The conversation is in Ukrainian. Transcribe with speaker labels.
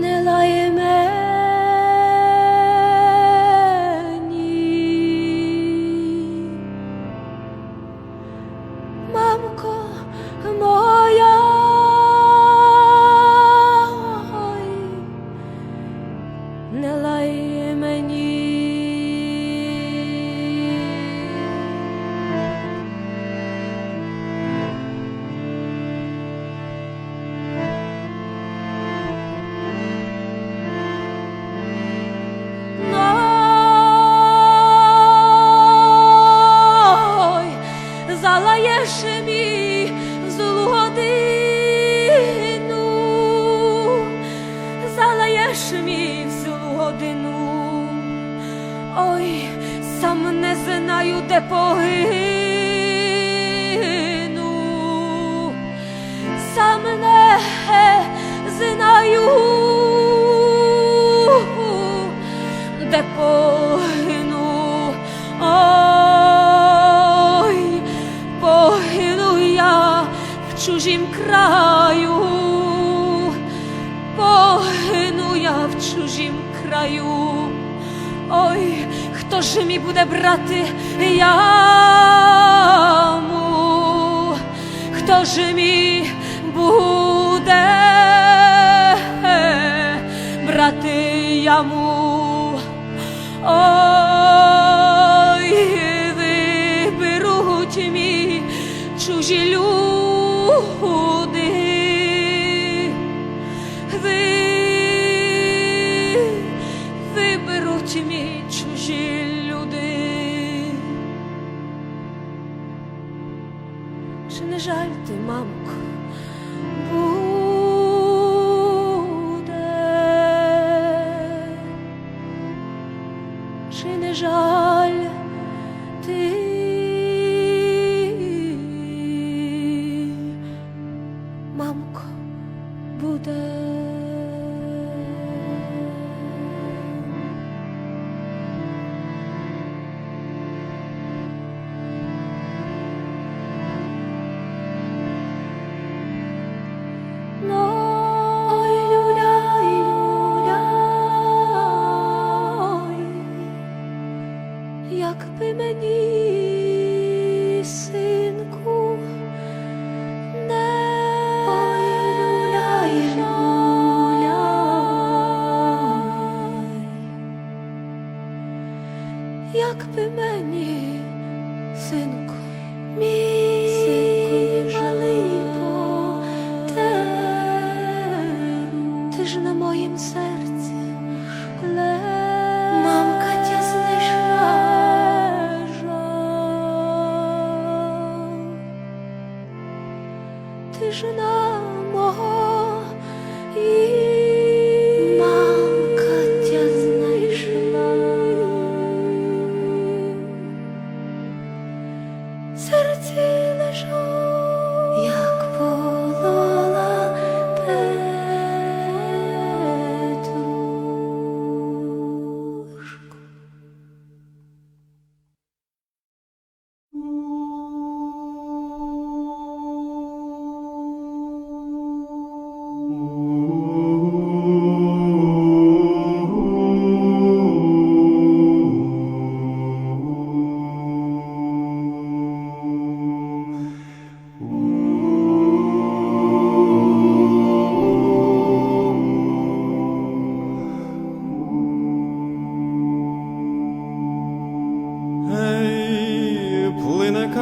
Speaker 1: не лає погину. Ой, погину я в чужім краю, погину я в чужім краю. Ой, хто ж мій буде брати яму? Хто ж мій буде брати яму? Ой, виберуть мій чужі люди. Ви, виберуть мій чужі люди. Чи не жаль ти, мамко, чи синку, не ой, люляй, люляй, якби мені, синку, мій синку, жалий ти ж на моїм серці